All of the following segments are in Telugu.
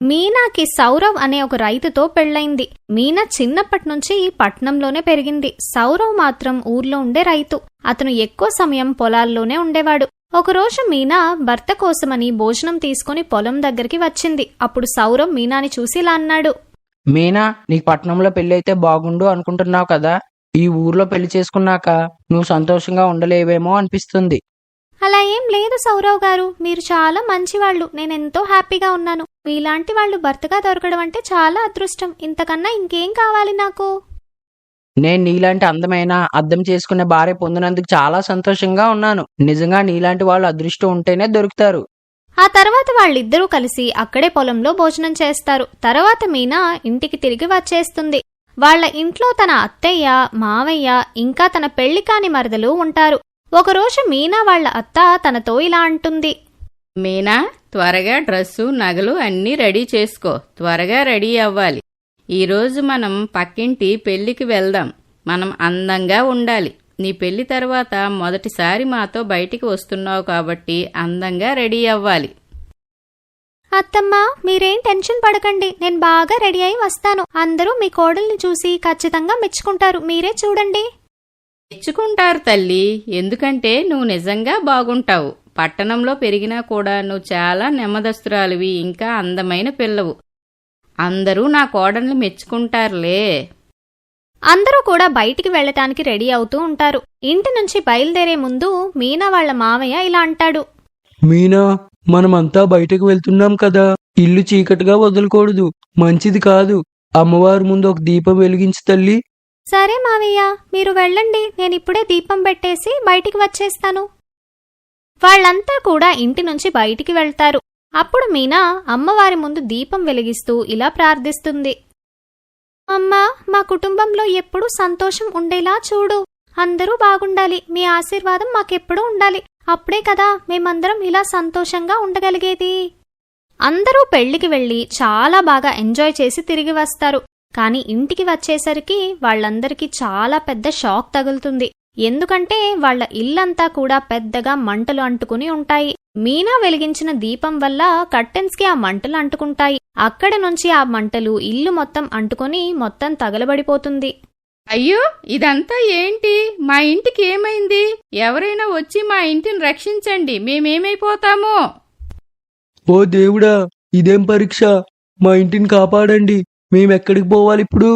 మీనాకి సౌరవ్ అనే ఒక రైతుతో పెళ్ళైంది మీనా చిన్నప్పటి నుంచి పట్నంలోనే పెరిగింది. సౌరవ్ మాత్రం ఊర్లో ఉండే రైతు. అతను ఎక్కువ సమయం పొలాల్లోనే ఉండేవాడు. ఒకరోజు మీనా భర్త కోసమని భోజనం తీసుకుని పొలం దగ్గరికి వచ్చింది. అప్పుడు సౌరవ్ మీనాని చూసి ఇలా అన్నాడు. మీనా నీకు పట్నంలో పెళ్ళి అయితే బాగుండు అనుకుంటున్నావు కదా? ఈ ఊర్లో పెళ్ళి చేసుకున్నాక నువ్వు సంతోషంగా ఉండలేవేమో అనిపిస్తుంది. అలా ఏం లేదు సౌరవ్ గారు. మీరు చాలా మంచివాళ్ళు. నేనెంతో హ్యాపీగా ఉన్నాను. మీలాంటి వాళ్ళు భర్తగా దొరకడం అంటే చాలా అదృష్టం. ఇంతకన్నా ఇంకేం కావాలి నాకు? నేను నీలాంటి అందమైన అర్థం చేసుకునే భార్య పొందినందుకు చాలా సంతోషంగా ఉన్నాను. నిజంగా నీలాంటి వాళ్ళు అదృష్టం ఉంటేనే దొరుకుతారు. ఆ తర్వాత వాళ్ళిద్దరూ కలిసి అక్కడే పొలంలో భోజనం చేస్తారు. తర్వాత మీనా ఇంటికి తిరిగి వచ్చేస్తుంది. వాళ్ళ ఇంట్లో తన అత్తయ్య మావయ్య ఇంకా తన పెళ్ళి కాని మరదలు ఉంటారు. ఒకరోజు మీనా వాళ్ళ అత్త తనతో ఇలా అంటుంది. మీనా త్వరగా డ్రెస్సు నగలు అన్నీ రెడీ చేసుకో. త్వరగా రెడీ అవ్వాలి. ఈరోజు మనం పక్కింటి పెళ్ళికి వెళ్దాం. మనం అందంగా ఉండాలి. నీ పెళ్ళి తర్వాత మొదటిసారి మాతో బయటికి వస్తున్నావు కాబట్టి అందంగా రెడీ అవ్వాలి. అత్తమ్మ మీరేం టెన్షన్ పడకండి. నేను బాగా రెడీ అయి వస్తాను. అందరూ మీ కోడల్ని చూసి ఖచ్చితంగా మెచ్చుకుంటారు. మీరే చూడండి. మెచ్చుకుంటారు తల్లి. ఎందుకంటే నువ్వు నిజంగా బాగుంటావు. పట్టణంలో పెరిగినా కూడా నువ్వు చాలా నెమ్మదస్తురాలివి ఇంకా అందమైన పిల్లవు. అందరూ నా కోడల్ని మెచ్చుకుంటారులే. అందరూ కూడా బయటికి వెళ్ళటానికి రెడీ అవుతూ ఉంటారు. ఇంటి నుంచి బయలుదేరే ముందు మీనా వాళ్ళ మావయ్య ఇలా అంటాడు. మీనా మనమంతా బయటకు వెళ్తున్నాం కదా. ఇల్లు చీకటిగా వదలకూడదు. మంచిది కాదు. అమ్మవారి ముందు ఒక దీపం వెలిగించి తల్లి. సరే మావయ్య మీరు వెళ్ళండి. నేను ఇప్పుడే దీపం పెట్టేసి బయటికి వచ్చేస్తాను. వాళ్ళంతా కూడా ఇంటి నుంచి బయటికి వెళ్తారు. అప్పుడు మీనా అమ్మవారి ముందు దీపం వెలిగిస్తూ ఇలా ప్రార్థిస్తుంది. అమ్మా మా కుటుంబంలో ఎప్పుడూ సంతోషం ఉండేలా చూడు. అందరూ బాగుండాలి. మీ ఆశీర్వాదం మాకెప్పుడూ ఉండాలి. అప్పుడే కదా మేమందరం ఇలా సంతోషంగా ఉండగలిగేది. అందరూ పెళ్ళికి వెళ్ళి చాలా బాగా ఎంజాయ్ చేసి తిరిగి వస్తారు. కానీ ఇంటికి వచ్చేసరికి వాళ్ళందరికీ చాలా పెద్ద షాక్ తగులుతుంది. ఎందుకంటే వాళ్ళ ఇల్లంతా కూడా పెద్దగా మంటలు అంటుకుని ఉంటాయి. మీనా వెలిగించిన దీపం వల్ల కర్టెన్స్కి ఆ మంటలు అంటుకుంటాయి. అక్కడి నుంచి ఆ మంటలు ఇల్లు మొత్తం అంటుకొని మొత్తం తగలబడిపోతుంది. అయ్యో ఇదంతా ఏంటి? మా ఇంటికి ఏమైంది? ఎవరైనా వచ్చి మా ఇంటిని రక్షించండి. మేమేమైపోతామో? ఓ దేవుడా ఇదేం పరీక్ష? మా ఇంటిని కాపాడండి. మేమెక్కడికి పోవాలి ఇప్పుడు?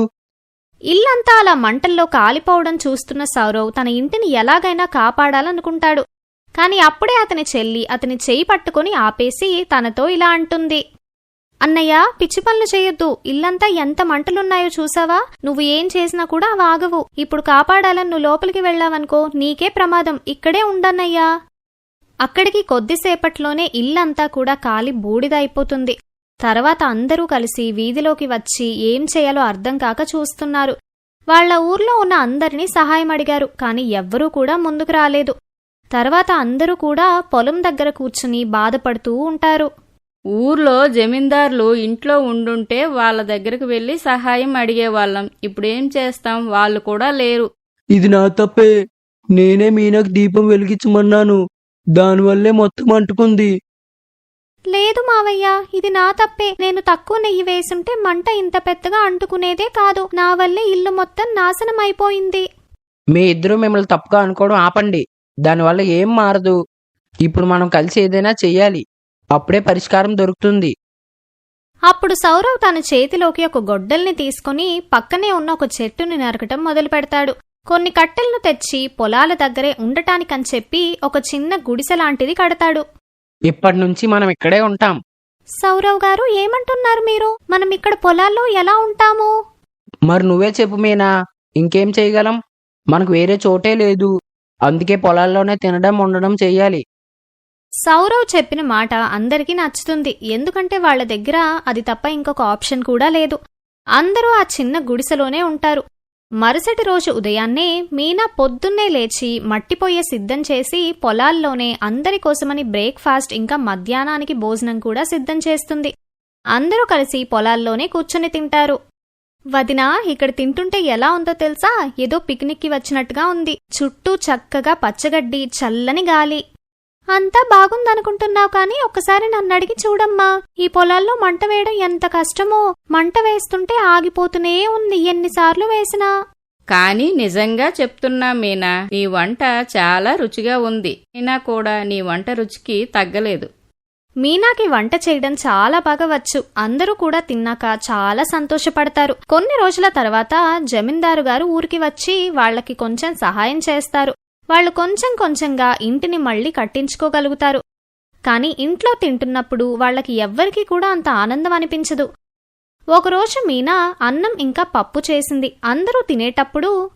ఇల్లంతా అలా మంటల్లో కాలిపోవడం చూస్తున్న సౌరవ్ తన ఇంటిని ఎలాగైనా కాపాడాలనుకుంటాడు. కాని అప్పుడే అతని చెల్లి అతని చేయి పట్టుకొని ఆపేసి తనతో ఇలా అంటుంది. అన్నయ్య పిచ్చి పనులు చేయొద్దు. ఇల్లంతా ఎంత మంటలున్నాయో చూసావా? నువ్వు ఏం చేసినా కూడా అవి ఆగవు. ఇప్పుడు కాపాడాలని నువ్వు లోపలికి వెళ్ళావనుకో నీకే ప్రమాదం. ఇక్కడే ఉండన్నయ్యా. అక్కడికి కొద్దిసేపట్లోనే ఇల్లంతా కూడా కాలి బూడిదైపోతుంది తర్వాత అందరూ కలిసి వీధిలోకి వచ్చి ఏం చేయాలో అర్థం కాక చూస్తున్నారు. వాళ్ళ ఊర్లో ఉన్న అందరినీ సహాయం అడిగారు కాని ఎవ్వరూ కూడా ముందుకు రాలేదు. తర్వాత అందరూ కూడా పొలం దగ్గర కూర్చుని బాధపడుతూ ఉంటారు. ఊర్లో జమీందారులు ఇంట్లో ఉండుంటే వాళ్ళ దగ్గరకు వెళ్ళి సహాయం అడిగేవాళ్ళం. ఇప్పుడేం చేస్తాం? వాళ్ళు కూడా లేరు. ఇది నా తప్పే. నేనే మీనాకు దీపం వెలిగించమన్నాను. దానివల్లే మొత్తం అంటుకుంది. లేదు మావయ్య ఇది నా తప్పే. నేను తక్కువ నెయ్యి వేసుంటే మంట ఇంత పెద్దగా అంటుకునేదే కాదు. నా వల్లే ఇల్లు మొత్తం నాశనం అయిపోయింది మీ ఇద్దరు మిమ్మల్ని తప్పుగా అనుకోవడం ఆపండి. దానివల్ల ఏం మారదు. ఇప్పుడు మనం కలిసి ఏదైనా చెయ్యాలి. అప్పుడే పరిష్కారం దొరుకుతుంది. అప్పుడు సౌరవ్ తన చేతిలోకి ఒక గొడ్డల్ని తీసుకుని పక్కనే ఉన్న ఒక చెట్టుని నరకటం మొదలు పెడతాడు కొన్ని కట్టెలను తెచ్చి పొలాల దగ్గరే ఉండటానికని చెప్పి ఒక చిన్న గుడిసె లాంటిది కడతాడు. ఇప్పటి నుంచి మనం ఇక్కడే ఉంటాం. సౌరవ్ గారు ఏమంటున్నారు మీరు? మనం ఇక్కడ పొలాల్లో ఎలా ఉంటాము? మరి నువ్వే చెప్పు మీనా ఇంకేం చేయగలం? మనకు వేరే చోటే లేదు. అందుకే పొలాల్లోనే తినడం ఉండడం చెయ్యాలి. సౌరవ్ చెప్పిన మాట అందరికీ నచ్చుతుంది. ఎందుకంటే వాళ్ళ దగ్గర అది తప్ప ఇంకొక ఆప్షన్ కూడా లేదు. అందరూ ఆ చిన్న గుడిసెలోనే ఉంటారు. మరుసటి రోజు ఉదయాన్నే మీనా పొద్దున్నే లేచి మట్టిపోయే సిద్ధం చేసి పొలాల్లోనే అందరి కోసమని బ్రేక్ఫాస్ట్ ఇంకా మధ్యాహ్నానికి భోజనం కూడా సిద్ధం చేస్తుంది. అందరూ కలిసి పొలాల్లోనే కూర్చుని తింటారు. వదినా ఇక్కడ తింటుంటే ఎలా ఉందో తెలుసా? ఏదో పిక్నిక్కి వచ్చినట్టుగా ఉంది. చుట్టూ చక్కగా పచ్చగడ్డి చల్లని గాలి. అంతా బాగుందనుకుంటున్నావు కానీ ఒక్కసారి నన్ను అడిగి చూడమ్మా. ఈ పొలాల్లో మంట వేయడం ఎంత కష్టమో. మంట వేస్తుంటే ఆగిపోతూనే ఉంది ఎన్నిసార్లు వేసినా. కానీ నిజంగా చెప్తున్నా మీనా నీ వంట చాలా రుచిగా ఉంది. అయినా కూడా నీ వంట రుచికి తగ్గలేదు. మీనాకి వంట చేయడం చాలా బాగా వచ్చు అందరూ కూడా తిన్నాక చాలా సంతోషపడతారు. కొన్ని రోజుల తర్వాత జమీందారు గారు ఊరికి వచ్చి వాళ్ళకి కొంచెం సహాయం చేస్తారు. వాళ్ళు కొంచెం కొంచెంగా ఇంటిని మళ్ళీ కట్టించుకోగలుగుతారు. కానీ ఇంట్లో తింటున్నప్పుడు వాళ్ళకి ఎవ్వరికీ కూడా అంత ఆనందం అనిపించదు ఒకరోజు మీనా అన్నం ఇంకా పప్పు చేసింది. అందరూ తినేటప్పుడు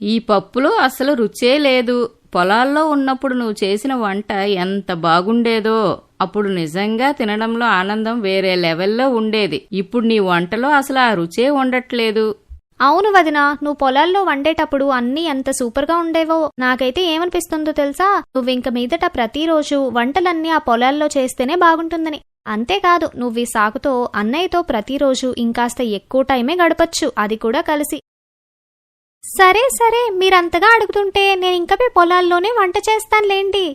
ఈ పప్పులో అసలు రుచే లేదు. పొలాల్లో ఉన్నప్పుడు నువ్వు చేసిన వంట ఎంత బాగుండేదో అప్పుడు నిజంగా తినడంలో ఆనందం వేరే లెవెల్లో ఉండేది. ఇప్పుడు నీ వంటలో అసలు ఆ రుచే ఉండట్లేదు. అవును వదినా నువ్వు పొలాల్లో వండేటప్పుడు అన్నీ ఎంత సూపర్గా ఉండేవో నాకైతే ఏమనిపిస్తుందో తెలుసా? నువ్వింక మీదట ప్రతిరోజు వంటలన్నీ ఆ పొలాల్లో చేస్తేనే బాగుంటుందని. అంతేకాదు నువ్వు ఈ సాకుతో అన్నయ్యతో ప్రతిరోజు ఇంకాస్త ఎక్కువ టైమే గడపచ్చు అది కూడా కలిసి. సరే సరే మీరంతగా అడుగుతుంటే నేను పొలాల్లోనే వంట చేస్తానులేండి.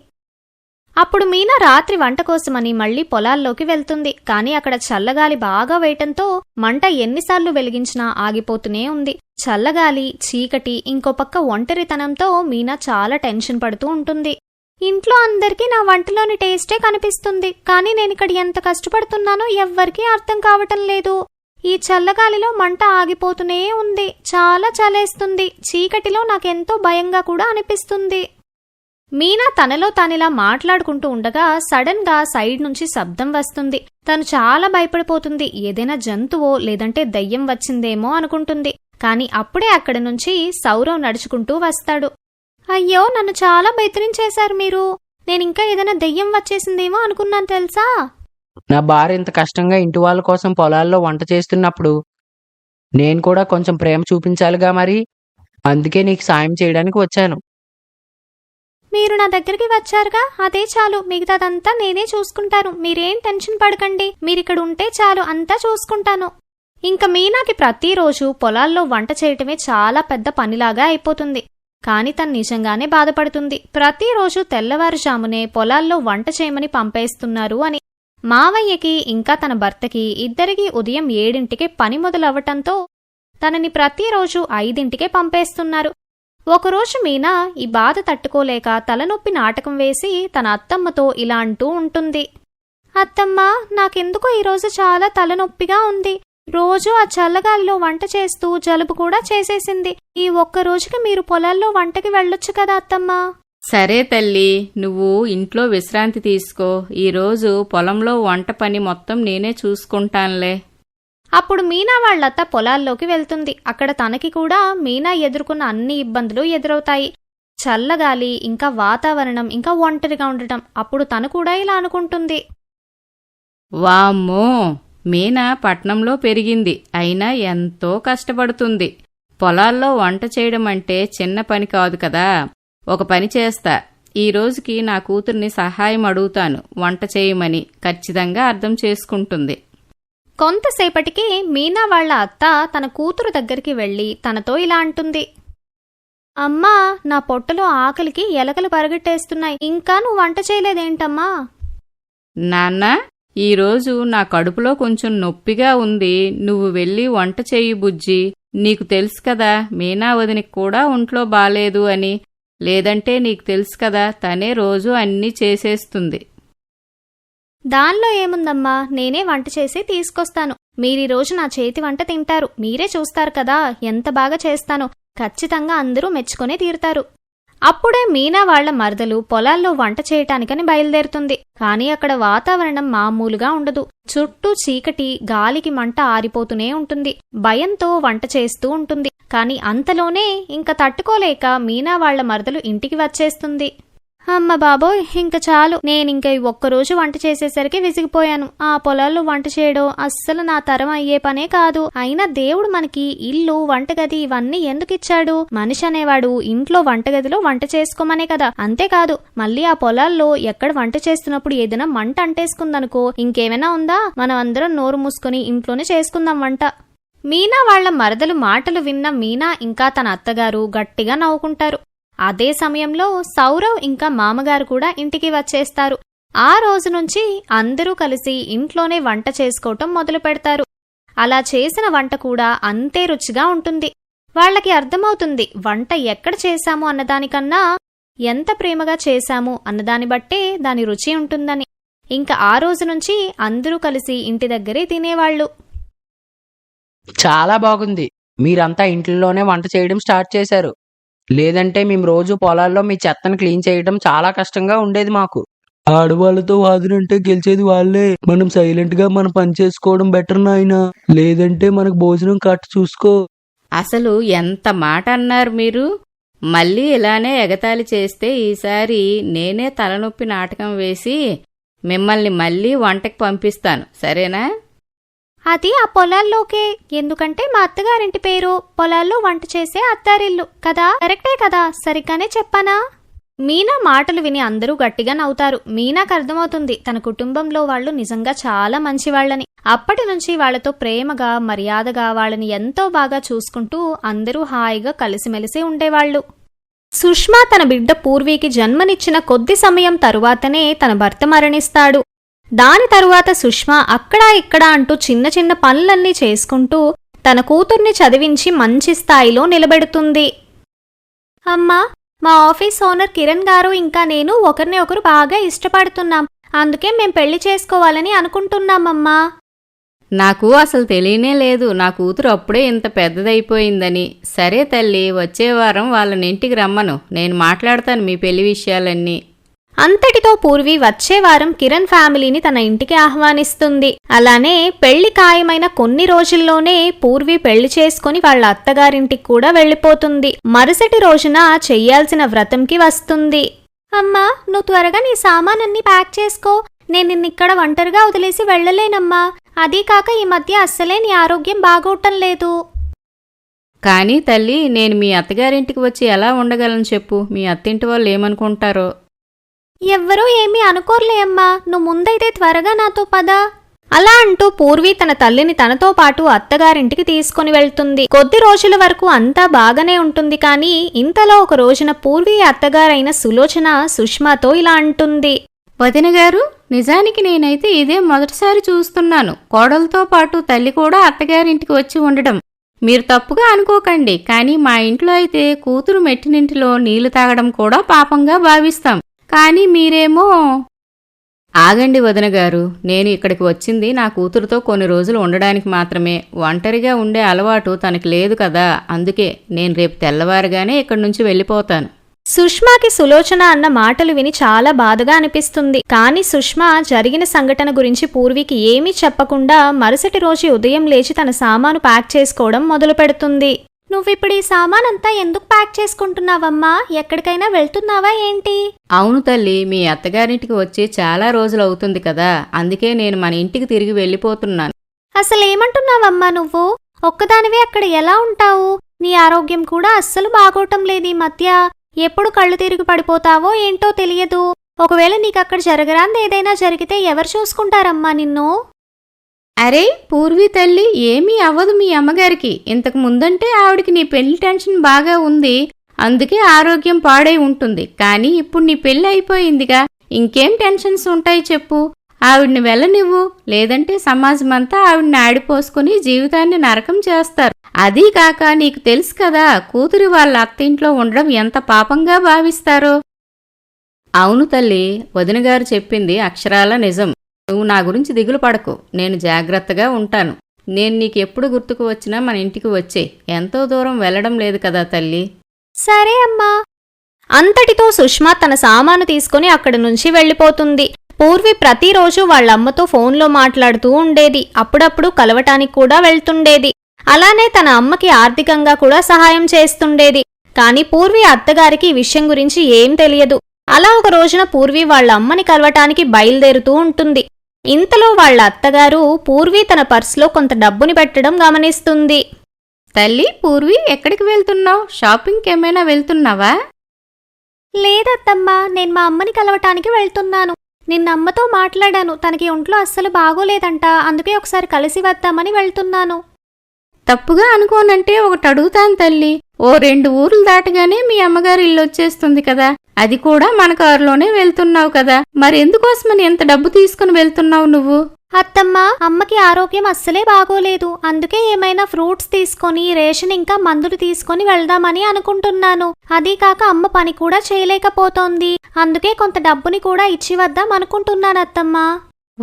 అప్పుడు మీనా రాత్రి వంట కోసమని మళ్ళీ పొలాల్లోకి వెళ్తుంది. కానీ అక్కడ చల్లగాలి బాగా వేయటంతో మంట ఎన్నిసార్లు వెలిగించినా ఆగిపోతూనే ఉంది. చల్లగాలి చీకటి ఇంకో పక్క ఒంటరితనంతో మీనా చాలా టెన్షన్ పడుతూ ఉంటుంది. ఇంట్లో అందరికీ నా వంటలోని టేస్టే కనిపిస్తుంది. కానీ నేనిక్కడ ఎంత కష్టపడుతున్నానో ఎవ్వరికీ అర్థం కావటం లేదు. ఈ చల్లగాలిలో మంట ఆగిపోతూనే ఉంది. చాలా చలేస్తుంది. చీకటిలో నాకెంతో భయంగా కూడా అనిపిస్తుంది. మీనా తనలో తానిలా మాట్లాడుకుంటూ ఉండగా సడన్గా సైడ్ నుంచి శబ్దం వస్తుంది. తను చాలా భయపడిపోతుంది. ఏదైనా జంతువో లేదంటే దయ్యం వచ్చిందేమో అనుకుంటుంది. కాని అప్పుడే అక్కడి నుంచి సౌరవ్ నడుచుకుంటూ వస్తాడు. అయ్యో నన్ను చాలా బెదిరించేశారు మీరు. నేనింకా ఏదైనా దెయ్యం వచ్చేసిందేమో అనుకున్నాను తెలుసా? నా భార్య ఇంత కష్టంగా ఇంటి వాళ్ళ కోసం పొలాల్లో వంట చేస్తున్నప్పుడు నేను కూడా కొంచెం ప్రేమ చూపించాలిగా మరి. అందుకే నీకు సాయం చేయడానికి వచ్చాను. మీరు నా దగ్గరికి వచ్చారుగా? అదే చాలు. మిగతాదంతా నేనే చూసుకుంటాను. మీరేం టెన్షన్ పడకండి. మీరిక్కడ ఉంటే చాలు. అంతా చూసుకుంటాను. ఇంక మీనాకి ప్రతిరోజు పొలాల్లో వంట చేయటమే చాలా పెద్ద పనిలాగా అయిపోతుంది. కాని తను నిజంగానే బాధపడుతుంది. ప్రతిరోజు తెల్లవారుజామునే పొలాల్లో వంట చేయమని పంపేస్తున్నారు అని. మావయ్యకి ఇంకా తన భర్తకి ఇద్దరికీ ఉదయం ఏడింటికే పని మొదలవ్వటంతో తనని ప్రతిరోజు ఐదింటికే పంపేస్తున్నారు. ఒకరోజు మీనా ఈ బాధ తట్టుకోలేక తలనొప్పి నాటకం వేసి తన అత్తమ్మతో ఇలా అంటూ ఉంటుంది. అత్తమ్మ నాకెందుకో ఈరోజు చాలా తలనొప్పిగా ఉంది. రోజు ఆ చల్లగాలిలో వంట చేస్తూ జలుబు కూడా చేసేసింది. ఈ ఒక్క రోజుకి మీరు పొలాల్లో వంటకి వెళ్ళొచ్చు కదా అత్తమ్మ. సరే తల్లి నువ్వు ఇంట్లో విశ్రాంతి తీసుకో. ఈరోజు పొలంలో వంట పని మొత్తం నేనే చూసుకుంటానులే. అప్పుడు మీనా వాళ్ళత్త పొలాల్లోకి వెళ్తుంది. అక్కడ తనకి కూడా మీనా ఎదుర్కొన్న అన్ని ఇబ్బందులు ఎదురవుతాయి. చల్లగాలి ఇంకా వాతావరణం ఇంకా ఒంటరిగా ఉండటం అప్పుడు తను కూడా ఇలా అనుకుంటుంది. వామ్మో! మీనా పట్నంలో పెరిగింది. అయినా ఎంతో కష్టపడుతుంది. పొలాల్లో వంట చేయడం అంటే చిన్న పని కాదు కదా. ఒక పని చేస్తా. ఈ రోజుకి నా కూతుర్ని సహాయం అడుగుతాను. వంట చేయమని. ఖచ్చితంగా అర్థం చేసుకుంటుంది. కొంతసేపటికి మీనా వాళ్ళ అత్త తన కూతురు దగ్గరికి వెళ్ళి తనతో ఇలా అంటుంది. అమ్మా నా పొట్టలో ఆకలికి ఎలకలు పరగట్టేస్తున్నాయి. ఇంకా నువ్వు వంట చేయలేదేంటమ్మా? నాన్న ఈరోజు నా కడుపులో కొంచెం నొప్పిగా ఉంది. నువ్వు వెళ్ళి వంట చెయ్యి బుజ్జి. నీకు తెలుసు కదా మీనా వదినికి కూడా ఒంట్లో బాలేదు అని. లేదంటే నీకు తెలుసు కదా తనే రోజు అన్నీ చేసేస్తుంది. దానిలో ఏముందమ్మా? నేనే వంట చేసి తీసుకొస్తాను. మీరీరోజు నా చేతి వంట తింటారు. మీరే చూస్తారు కదా ఎంత బాగా చేస్తానో. ఖచ్చితంగా అందరూ మెచ్చుకునే తీరుతారు. అప్పుడే మీనా వాళ్ళ మరదలు పొలాల్లో వంట చేయటానికని బయలుదేరుతుంది. కానీ అక్కడ వాతావరణం మామూలుగా ఉండదు. చుట్టూ చీకటి గాలికి మంట ఆరిపోతూనే ఉంటుంది. భయంతో వంట చేస్తూ ఉంటుంది. కానీ అంతలోనే ఇంక తట్టుకోలేక మీనా వాళ్ళ మరదలు ఇంటికి వచ్చేస్తుంది. అమ్మ బాబోయ్ ఇంక చాలు. నేనింక ఒక్కరోజు వంట చేసేసరికి విసిగిపోయాను. ఆ పొలాల్లో వంట చేయడం అస్సలు నా తరం అయ్యే పనే కాదు. అయినా దేవుడు మనకి ఇల్లు వంటగది ఇవన్నీ ఎందుకు ఇచ్చాడు మనిషి అనేవాడు ఇంట్లో వంటగదిలో వంట చేసుకోమనే కదా. అంతేకాదు మళ్ళీ ఆ పొలాల్లో ఎక్కడ వంట చేస్తున్నప్పుడు ఏదైనా మంట అంటేసుకుందనుకో ఇంకేమైనా ఉందా? మనం అందరం నోరు మూసుకొని ఇంట్లోనే చేసుకుందాం వంట. మీనా వాళ్ళ మరదలు మాటలు విన్న మీనా ఇంకా తన అత్తగారు గట్టిగా నవ్వుకుంటారు. అదే సమయంలో సౌరవ్ ఇంకా మామగారు కూడా ఇంటికి వచ్చేస్తారు. ఆ రోజు నుంచి అందరూ కలిసి ఇంట్లోనే వంట చేసుకోవటం మొదలు పెడతారు. అలా చేసిన వంట కూడా అంతే రుచిగా ఉంటుంది. వాళ్ళకి అర్థమవుతుంది వంట ఎక్కడ చేశాము అన్నదానికన్నా ఎంత ప్రేమగా చేశాము అన్నదాన్ని బట్టే దాని రుచి ఉంటుందని. ఇంకా ఆ రోజు నుంచి అందరూ కలిసి ఇంటి దగ్గరే తినేవాళ్ళు. చాలా బాగుంది. మీరంతా ఇంట్లోనే వంట చేయడం స్టార్ట్ చేశారు. లేదంటే మేము రోజు పొలాల్లో మీ చెత్తను క్లీన్ చేయడం చాలా కష్టంగా ఉండేది మాకు. ఆడవాళ్ళతో వాదునంటే గెలిచేది వాళ్ళే. మనం సైలెంట్గా మన పని చేసుకోవడం బెటర్ నాయనా. లేదంటే మనకు భోజనం కట్ చూసుకో. అసలు ఎంత మాట అన్నారు మీరు? మళ్ళీ ఇలానే ఎగతాళి చేస్తే ఈసారి నేనే తలనొప్పి నాటకం వేసి మిమ్మల్ని మళ్ళీ వంటకి పంపిస్తాను. సరేనా? అది ఆ పొలాల్లోకే. ఎందుకంటే మా అత్తగారింటి పేరు పొలాల్లో వంట చేసే అత్తారిల్లు కదా? కరెక్టే కదా? సరిగ్గానే చెప్పానా? మీనా మాటలు విని అందరూ గట్టిగా నవ్వుతారు. మీనాకు అర్థమవుతుంది. తన కుటుంబంలో వాళ్ళు నిజంగా చాలా మంచివాళ్ళని అప్పటి నుంచి వాళ్ళతో ప్రేమగా మర్యాదగా వాళ్ళని ఎంతో బాగా చూసుకుంటూ అందరూ హాయిగా కలిసిమెలిసి ఉండేవాళ్ళు. సుష్మా తన బిడ్డ పూర్వీకి జన్మనిచ్చిన కొద్ది సమయం తరువాతనే తన భర్త మరణిస్తాడు. దాని తరువాత సుష్మా అక్కడా ఇక్కడా అంటూ చిన్న చిన్న పనులన్నీ చేసుకుంటూ తన కూతుర్ని చదివించి మంచి స్థాయిలో నిలబెడుతుంది. అమ్మా మా ఆఫీస్ ఓనర్ కిరణ్ గారు ఇంకా నేను ఒకరిని ఒకరు బాగా ఇష్టపడుతున్నాం. అందుకే మేం పెళ్ళి చేసుకోవాలని అనుకుంటున్నామమ్మా. నాకు అసలు తెలియనే లేదు. నా కూతురు అప్పుడే ఇంత పెద్దదైపోయిందని. సరే తల్లి వచ్చే వారం వాళ్ళని ఇంటికి రమ్మను. నేను మాట్లాడతాను మీ పెళ్ళి విషయాలన్నీ. అంతటితో పూర్వి వచ్చే వారం కిరణ్ ఫ్యామిలీని తన ఇంటికి ఆహ్వానిస్తుంది. అలానే పెళ్ళి ఖాయమైన కొన్ని రోజుల్లోనే పూర్వి పెళ్ళి చేసుకుని వాళ్ళ అత్తగారింటికి కూడా వెళ్ళిపోతుంది. మరుసటి రోజున చెయ్యాల్సిన వ్రతంకి వస్తుంది. అమ్మా నువ్వు త్వరగా నీ సామానన్ని ప్యాక్ చేసుకో. నేను నిన్నిక్కడ ఒంటరిగా వదిలేసి వెళ్ళలేనమ్మా. అదీ కాక ఈ మధ్య అస్సలే నీ ఆరోగ్యం బాగోటం లేదు. కానీ తల్లి నేను మీ అత్తగారింటికి వచ్చి ఎలా ఉండగలను చెప్పు? మీ అత్తింటి వాళ్ళు ఏమనుకుంటారో. ఎవ్వరూ ఏమీ అనుకోర్లే అమ్మా. నువ్వు ముందైతే త్వరగా నాతో పద. అలా అంటూ పూర్వి తన తల్లిని తనతో పాటు అత్తగారింటికి తీసుకుని వెళ్తుంది. కొద్ది రోజుల వరకు అంతా బాగానే ఉంటుంది కానీ ఇంతలో ఒక రోజున పూర్వి అత్తగారైన సులోచన సుష్మాతో ఇలా అంటుంది. వదిన గారు నిజానికి నేనైతే ఇదే మొదటిసారి చూస్తున్నాను. కోడలతో పాటు తల్లి కూడా అత్తగారింటికి వచ్చి ఉండడం. మీరు తప్పుగా అనుకోకండి కానీ మా ఇంట్లో అయితే కూతురు మెట్టినింటిలో నీళ్ళు తాగడం కూడా పాపంగా భావిస్తాం. కానీ మీరేమో ఆగండి వదిన గారు నేను ఇక్కడికి వచ్చింది నా కూతురుతో కొన్ని రోజులు ఉండడానికి మాత్రమే. ఒంటరిగా ఉండే అలవాటు తనకి లేదు కదా అందుకే నేను రేపు తెల్లవారుగానే ఇక్కడి నుంచి వెళ్ళిపోతాను. సుష్మాకి సులోచన అన్న మాటలు విని చాలా బాధగా అనిపిస్తుంది. కానీ సుష్మా జరిగిన సంఘటన గురించి పూర్వికి ఏమీ చెప్పకుండా మరుసటి రోజు ఉదయం లేచి తన సామాను ప్యాక్ చేసుకోవడం మొదలు పెడుతుంది నువ్విప్పుడు ఈ సామానంతా ఎందుకు ప్యాక్ చేసుకుంటున్నావమ్మా? ఎక్కడికైనా వెళ్తున్నావా ఏంటి? అవును తల్లి మీ అత్తగారింటికి వచ్చి చాలా రోజులు అవుతుంది కదా. అందుకే నేను మన ఇంటికి తిరిగి వెళ్ళిపోతున్నాను. అసలేమంటున్నావమ్మా నువ్వు? ఒక్కదానివే అక్కడ ఎలా ఉంటావు? నీ ఆరోగ్యం కూడా అస్సలు బాగోటం లేదు ఈ మధ్య. ఎప్పుడు కళ్ళు తిరిగి పడిపోతావో ఏంటో తెలియదు. ఒకవేళ నీకక్కడ జరగరాంది ఏదైనా జరిగితే ఎవరు చూసుకుంటారమ్మా నిన్ను? అరే పూర్వీ తల్లి ఏమీ అవ్వదు మీ అమ్మగారికి. ఇంతకు ముందంటే ఆవిడికి నీ పెళ్ళి టెన్షన్ బాగా ఉంది. అందుకే ఆరోగ్యం పాడై ఉంటుంది. కానీ ఇప్పుడు నీ పెళ్ళి అయిపోయిందిగా. ఇంకేం టెన్షన్స్ ఉంటాయి చెప్పు. ఆవిడ్ని వెళ్ళనివ్వు. లేదంటే సమాజమంతా ఆవిడ్ని ఆడిపోసుకుని జీవితాన్ని నరకం చేస్తారు. అదీ కాక నీకు తెలుసు కదా కూతురి వాళ్ళ అత్తింట్లో ఉండడం ఎంత పాపంగా భావిస్తారో. అవును తల్లి వదినగారు చెప్పింది అక్షరాల నిజం. నువ్వు నా గురించి దిగులు పడకు. నేను జాగ్రత్తగా ఉంటాను. నేను నీకు ఎప్పుడు గుర్తుకు వచ్చినా మన ఇంటికి వచ్చే ఎంతో దూరం వెళ్ళడం లేదు కదా తల్లి? సరే అమ్మా. అంతటితో సుష్మా తన సామాను తీసుకుని అక్కడి నుంచి వెళ్ళిపోతుంది. పూర్వి ప్రతిరోజు వాళ్ళమ్మతో ఫోన్లో మాట్లాడుతూ ఉండేది. అప్పుడప్పుడు కలవటానికి కూడా వెళ్తుండేది. అలానే తన అమ్మకి ఆర్థికంగా కూడా సహాయం చేస్తుండేది. కానీ పూర్వి అత్తగారికి ఈ విషయం గురించి ఏం తెలియదు. అలా ఒక రోజున పూర్వి వాళ్ళ అమ్మని కలవటానికి బయలుదేరుతూ ఉంటుంది. ఇంతలో వాళ్ళ అత్తగారు పూర్వి తన పర్సులో కొంత డబ్బుని పెట్టడం గమనిస్తుంది. తల్లి పూర్వి ఎక్కడికి వెళ్తున్నావు? షాపింగ్కి ఏమైనా వెళ్తున్నావా? లేదత్తమ్మా నేను మా అమ్మని కలవటానికి వెళ్తున్నాను. నిన్న అమ్మతో మాట్లాడాను. తనకి ఒంట్లో అస్సలు బాగోలేదంట. అందుకే ఒకసారి కలిసి వద్దామని వెళ్తున్నాను. తప్పుగా అనుకోనంటే ఒకటి అడుగుతాను తల్లి. ఓ రెండు ఊర్లు దాటగానే మీ అమ్మగారు ఇల్లు వచ్చేస్తుంది కదా. అది కూడా మన కారులోనే వెళ్తున్నావు కదా. మరెందుకోసమని ఎంత డబ్బు తీసుకుని వెళ్తున్నావు నువ్వు? అత్తమ్మ అమ్మకి ఆరోగ్యం అస్సలే బాగోలేదు. అందుకే ఏమైనా ఫ్రూట్స్ తీసుకొని రేషన్ ఇంకా మందులు తీసుకొని వెళ్దామని అనుకుంటున్నాను. అదీ కాక అమ్మ పని కూడా చేయలేకపోతోంది. అందుకే కొంత డబ్బుని కూడా ఇచ్చి వద్దాం అనుకుంటున్నాను అత్తమ్మ.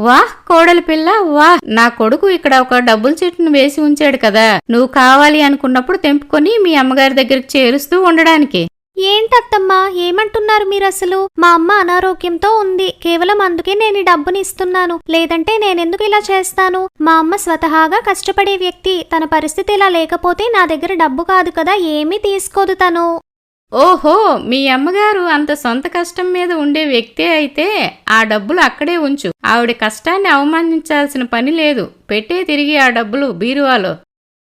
వాహ్ కోడలి పిల్ల వాహ్ నా కొడుకు ఇక్కడ ఒక డబ్బుల చెట్టును వేసి ఉంచాడు కదా. నువ్వు కావాలి అనుకున్నప్పుడు తెంపుకొని మీ అమ్మగారి దగ్గరికి చేరుస్తూ ఉండడానికి. ఏంటత్తమ్మా ఏమంటున్నారు మీరు అసలు మా అమ్మ అనారోగ్యంతో ఉంది. కేవలం అందుకే నేను ఈ డబ్బుని ఇస్తున్నాను. లేదంటే నేనెందుకు ఇలా చేస్తాను? మా అమ్మ స్వతహాగా కష్టపడే వ్యక్తి. తన పరిస్థితి ఇలా లేకపోతే నా దగ్గర డబ్బు కాదు కదా ఏమీ తీసుకోదు తను. ఓహో మీ అమ్మగారు అంత సొంత కష్టం మీద ఉండే వ్యక్తి అయితే ఆ డబ్బులు అక్కడే ఉంచు. ఆవిడ కష్టాన్ని అవమానించాల్సిన పని లేదు. పెట్టే తిరిగి ఆ డబ్బులు బీరువాలో.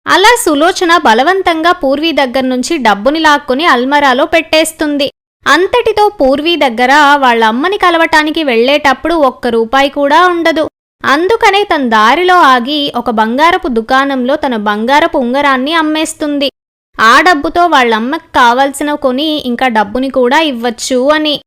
అలా సులోచన బలవంతంగా పూర్వీ దగ్గర నుంచి డబ్బుని లాక్కుని అల్మరాలో పెట్టేస్తుంది. అంతటితో పూర్వీ దగ్గర వాళ్ళ అమ్మని కలవటానికి వెళ్ళేటప్పుడు ఒక్క రూపాయి కూడా ఉండదు. అందుకనే తన దారిలో ఆగి ఒక బంగారపు దుకాణంలో తన బంగారపు ఉంగరాన్ని అమ్మేస్తుంది. ఆ డబ్బుతో వాళ్ళమ్మకి కావాల్సిన కొని ఇంకా డబ్బుని కూడా ఇవ్వచ్చు అని.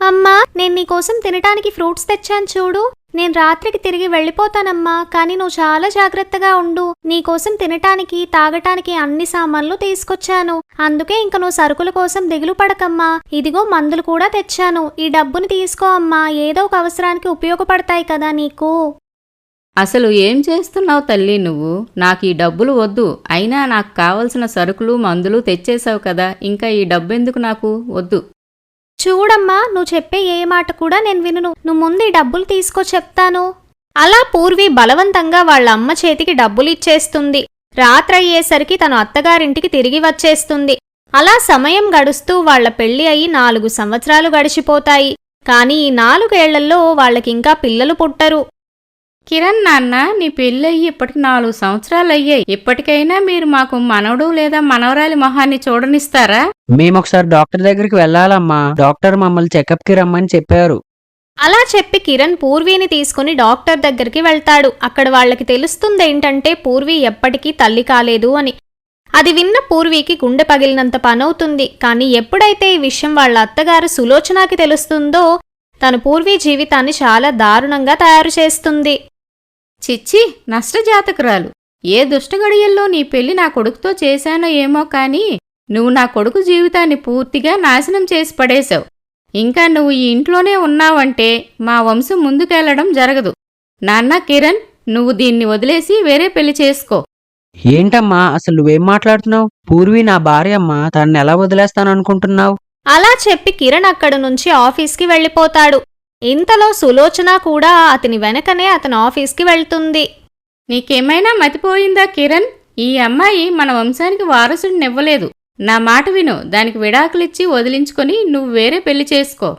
అమ్మా నేను నీకోసం తినటానికి ఫ్రూట్స్ తెచ్చాను చూడు. నేను రాత్రికి తిరిగి వెళ్ళిపోతానమ్మా కానీ నువ్వు చాలా జాగ్రత్తగా ఉండు. నీకోసం తినటానికి తాగటానికి అన్ని సామాన్లు తీసుకొచ్చాను. అందుకే ఇంక నువ్వు సరుకుల కోసం దిగులు పడకమ్మా. ఇదిగో మందులు కూడా తెచ్చాను. ఈ డబ్బుని తీసుకో అమ్మా. ఏదో ఒక అవసరానికి ఉపయోగపడతాయి కదా నీకు. అసలు ఏం చేస్తున్నావు తల్లి నువ్వు? నాకు ఈ డబ్బులు వద్దు. అయినా నాకు కావలసిన సరుకులు మందులు తెచ్చేశావు కదా. ఇంకా ఈ డబ్బెందుకు నాకు? వద్దు. చూడమ్మా నువ్వు చెప్పే ఏ మాట కూడా నేను వినును. నువ్వు ముందు ఈ డబ్బులు తీసుకో చెప్తాను. అలా పూర్వి బలవంతంగా వాళ్ళ అమ్మ చేతికి డబ్బులు ఇచ్చేస్తుంది. రాత్రయ్యేసరికి తను అత్తగారింటికి తిరిగి వచ్చేస్తుంది. అలా సమయం గడుస్తూ వాళ్ళ పెళ్ళి అయి నాలుగు సంవత్సరాలు గడిచిపోతాయి. కానీ ఈ నాలుగేళ్ళలో వాళ్ళకింకా పిల్లలు పుట్టరు. కిరణ్ నాన్న నీ పెళ్ళయ్యి ఇప్పటికి నాలుగు సంవత్సరాలు అయ్యాయి ఇప్పటికైనా మీరు మాకు మనవడు లేదా మనవరాలి మొహాన్ని చూడనిస్తారా? మేము ఒకసారి డాక్టర్ దగ్గరికి వెళ్ళాలమ్మా. డాక్టర్ మమ్మల్ని చెకప్కి రమ్మని చెప్పారు. అలా చెప్పి కిరణ్ పూర్వీని తీసుకుని డాక్టర్ దగ్గరికి వెళ్తాడు. అక్కడ వాళ్ళకి తెలుస్తుందేంటంటే పూర్వీ ఎప్పటికీ తల్లి కాలేదు అని. అది విన్న పూర్వీకి గుండె పగిలినంత పనవుతుంది. కానీ ఎప్పుడైతే ఈ విషయం వాళ్ళ అత్తగారు సులోచనకి తెలుస్తుందో తన పూర్వీ జీవితాన్ని చాలా దారుణంగా తయారు చేస్తుంది. చిచ్చి నష్టజాతకురాలు. ఏ దుష్టగడియల్లో నీ పెళ్ళి నా కొడుకుతో చేశానో ఏమో కాని నువ్వు నా కొడుకు జీవితాన్ని పూర్తిగా నాశనం చేసి పడేశావు. ఇంకా నువ్వు ఈ ఇంట్లోనే ఉన్నావంటే మా వంశం ముందుకెళ్ళడం జరగదు. నాన్న కిరణ్ నువ్వు దీన్ని వదిలేసి వేరే పెళ్ళి చేసుకో. ఏంటమ్మా అసలు నువ్వేం మాట్లాడుతున్నావు? పూర్వి నా భార్య అమ్మా తనని ఎలా వదిలేస్తాను అనుకుంటున్నావు అలా చెప్పి కిరణ్ అక్కడి నుంచి ఆఫీస్కి వెళ్ళిపోతాడు. ఇంతలో సులోచన కూడా అతని వెనకనే అతని ఆఫీస్కి వెళ్తుంది. నీకేమైనా మతిపోయిందా కిరణ్? ఈ అమ్మాయి మన వంశానికి వారసుడినివ్వలేదు. నా మాట విను. దానికి విడాకులిచ్చి వదిలించుకొని నువ్వు వేరే పెళ్ళి చేసుకో.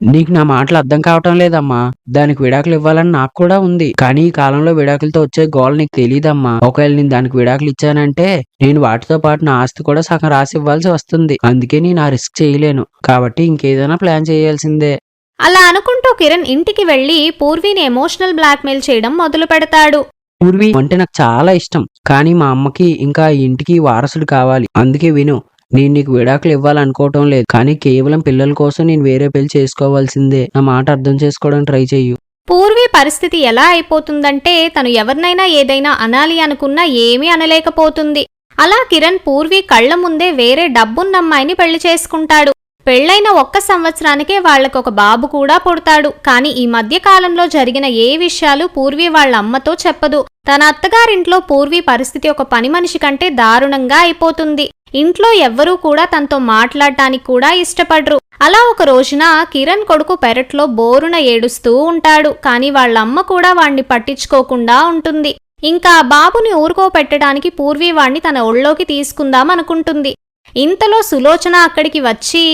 నీకు నా మాటలు అర్థం కావటం లేదమ్మా. దానికి విడాకులు ఇవ్వాలని నాకు కూడా ఉంది. కానీ ఈ కాలంలో విడాకులతో వచ్చే గోల్ నీకు తెలియదమ్మా ఒకవేళ నేను దానికి విడాకులు ఇచ్చానంటే నేను వాటితో పాటు నా ఆస్తి కూడా సగం రాసి ఇవ్వాల్సి వస్తుంది. అందుకే నేను ఆ రిస్క్ చేయలేను. కాబట్టి ఇంకేదైనా ప్లాన్ చేయాల్సిందే. అలా అనుకుంటూ కిరణ్ ఇంటికి వెళ్ళి పూర్వీని ఎమోషనల్ బ్లాక్మెయిల్ చేయడం మొదలు పెడతాడు. పూర్వి అంటే నాకు చాలా ఇష్టం కానీ మా అమ్మకి ఇంకా ఇంటికి వారసుడు కావాలి. అందుకే విను నేను నీకు విడాకులు ఇవ్వాలనుకోవటం లేదు కానీ కేవలం పిల్లల కోసం నేను వేరే పెళ్ళి చేసుకోవాల్సిందే. నా మాట అర్థం చేసుకోవడానికి ట్రై చెయ్యు. పూర్వీ పరిస్థితి ఎలా అయిపోతుందంటే తను ఎవరినైనా ఏదైనా అనాలి అనుకున్నా ఏమీ అనలేకపోతుంది. అలా కిరణ్ పూర్వీ కళ్ళ ముందే వేరే డబ్బున్న అమ్మాయిని పెళ్ళి చేసుకుంటాడు. పెళ్ళైన ఒక్క సంవత్సరానికే వాళ్ళకొక బాబు కూడా పుడతాడు. కానీ ఈ మధ్య కాలంలో జరిగిన ఏ విషయాలు పూర్వీ వాళ్ళ అమ్మతో చెప్పదు. తన అత్తగారింట్లో పూర్వీ పరిస్థితి ఒక పని మనిషి కంటే దారుణంగా అయిపోతుంది. ఇంట్లో ఎవ్వరూ కూడా తనతో మాట్లాడటానికి కూడా ఇష్టపడరు. అలా ఒక రోజున కిరణ్ కొడుకు పెరట్లో బోరున ఏడుస్తూ ఉంటాడు. కానీ వాళ్ళమ్మ కూడా వాణ్ణి పట్టించుకోకుండా ఉంటుంది. ఇంకా ఆ బాబుని ఊరుకోపెట్టడానికి పూర్వీ వాణ్ణి తన ఒళ్ళోకి తీసుకుందాం అనుకుంటుంది. ఇంతలో సులోచన అక్కడికి వచ్చి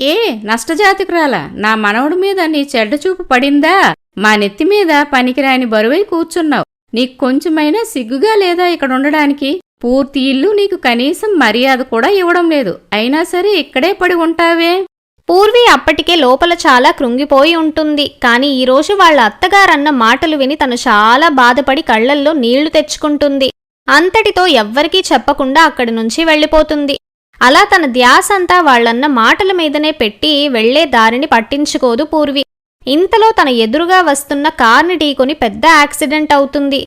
ఏ నష్టజాతికురాలా నా మనవడి మీద నీ చెడ్డ చూపు పడిందా? మా నెత్తి మీద పనికిరాని బరువై కూర్చున్నావు. నీకు కొంచెమైనా సిగ్గుగా లేదా ఇక్కడ ఉండడానికి పూర్తి ఇల్లు నీకు కనీసం మర్యాద కూడా ఇవ్వడం లేదు. అయినా సరే ఇక్కడే పడి ఉంటావే. పూర్వీ అప్పటికే లోపల చాలా కృంగిపోయి ఉంటుంది. కానీ ఈరోజు వాళ్ళ అత్తగారన్న మాటలు విని తను చాలా బాధపడి కళ్ళల్లో నీళ్ళు తెచ్చుకుంటుంది. అంతటితో ఎవ్వరికీ చెప్పకుండా అక్కడి నుంచి వెళ్ళిపోతుంది. అలా తన ధ్యాస అంతా వాళ్ళన్న మాటల మీదనే పెట్టి వెళ్ళే దారిని పట్టించుకోదు పూర్వి. ఇంతలో తన ఎదురుగా వస్తున్న కార్ని ఢీకొని పెద్ద యాక్సిడెంట్ అవుతుంది.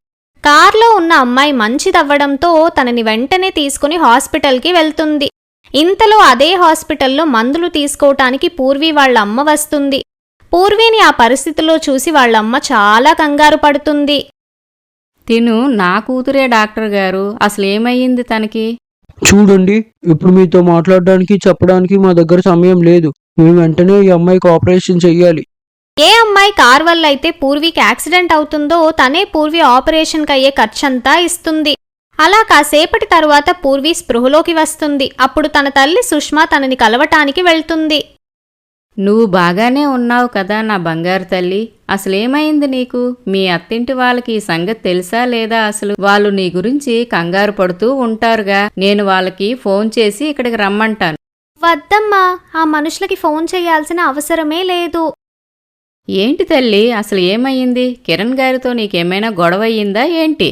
కార్లో ఉన్న అమ్మాయి మంచిదవ్వడంతో తనని వెంటనే తీసుకుని హాస్పిటల్కి వెళ్తుంది. ఇంతలో అదే హాస్పిటల్లో మందులు తీసుకోవటానికి పూర్వి వాళ్ళ అమ్మ వస్తుంది. పూర్విని ఆ పరిస్థితిలో చూసి వాళ్ళమ్మ చాలా కంగారు పడుతుంది. తిను నా కూతురే డాక్టర్ గారు. అసలేమయ్యింది తనకి? చూడండి ఇప్పుడు మీతో మాట్లాడడానికి చెప్పడానికి మా దగ్గర సమయం లేదు. మేము వెంటనే ఈ అమ్మాయికి ఆపరేషన్ చెయ్యాలి. ఏ అమ్మాయి కార్ వల్ల అయితే పూర్వీకి యాక్సిడెంట్ అవుతుందో తనే పూర్వి ఆపరేషన్కి అయ్యే ఖర్చంతా ఇస్తుంది. అలా కాసేపటి తరువాత పూర్వి స్పృహలోకి వస్తుంది. అప్పుడు తన తల్లి సుష్మా తనని కలవటానికి వెళ్తుంది. నువ్వు బాగానే ఉన్నావు కదా నా బంగారు తల్లి. అసలేమైంది నీకు? మీ అత్తింటి వాళ్ళకి ఈ సంగతి తెలుసా లేదా అసలు? వాళ్ళు నీ గురించి కంగారు పడుతూ ఉంటారుగా. నేను వాళ్ళకి ఫోన్ చేసి ఇక్కడికి రమ్మంటాను. వద్దమ్మా ఆ మనుషులకి ఫోన్ చేయాల్సిన అవసరమే లేదు. ఏంటి తల్లి? అసలు ఏమయ్యింది? కిరణ్ గారితో నీకేమైనా గొడవ అయ్యిందా ఏంటి?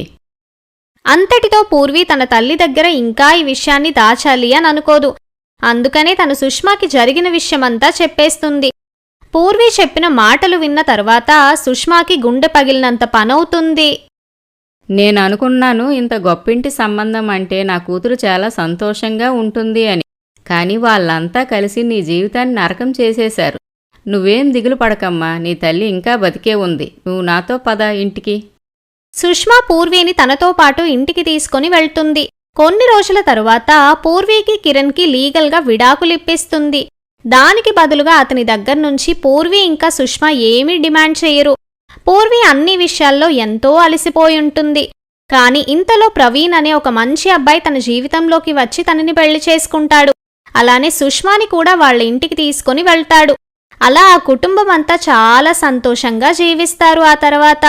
అంతటితో పూర్వి తన తల్లి దగ్గర ఇంకా ఈ విషయాన్ని దాచాలి అని అనుకోదు. అందుకనే తను సుష్మాకి జరిగిన విషయమంతా చెప్పేస్తుంది. పూర్వి చెప్పిన మాటలు విన్న తర్వాత సుష్మాకి గుండె పగిలినంత పనవుతుంది. నేను అనుకున్నాను ఇంత గొప్పింటి సంబంధం అంటే నా కూతురు చాలా సంతోషంగా ఉంటుంది అని. కానీ వాళ్ళంతా కలిసి నీ జీవితాన్ని నరకం చేసేశారు. నువ్వేం దిగులు పడకమ్మా నీ తల్లి ఇంకా బతికే ఉంది. నువ్వు నాతో పద ఇంటికి. సుష్మా పూర్వీని తనతో పాటు ఇంటికి తీసుకుని వెళ్తుంది. కొన్ని రోజుల తరువాత పూర్వీకి కిరణ్కి లీగల్గా విడాకులిప్పిస్తుంది. దానికి బదులుగా అతని దగ్గర నుంచి పూర్వి ఇంకా సుష్మా ఏమీ డిమాండ్ చేయరు. పూర్వి అన్ని విషయాల్లో ఎంతో అలసిపోయి ఉంటుంది. కాని ఇంతలో ప్రవీణ్ అనే ఒక మంచి అబ్బాయి తన జీవితంలోకి వచ్చి తనని పెళ్ళి చేసుకుంటాడు. అలానే సుష్మాని కూడా వాళ్ళ ఇంటికి తీసుకుని వెళ్తాడు. అలా ఆ కుటుంబం అంతా చాలా సంతోషంగా జీవిస్తారు ఆ తర్వాత.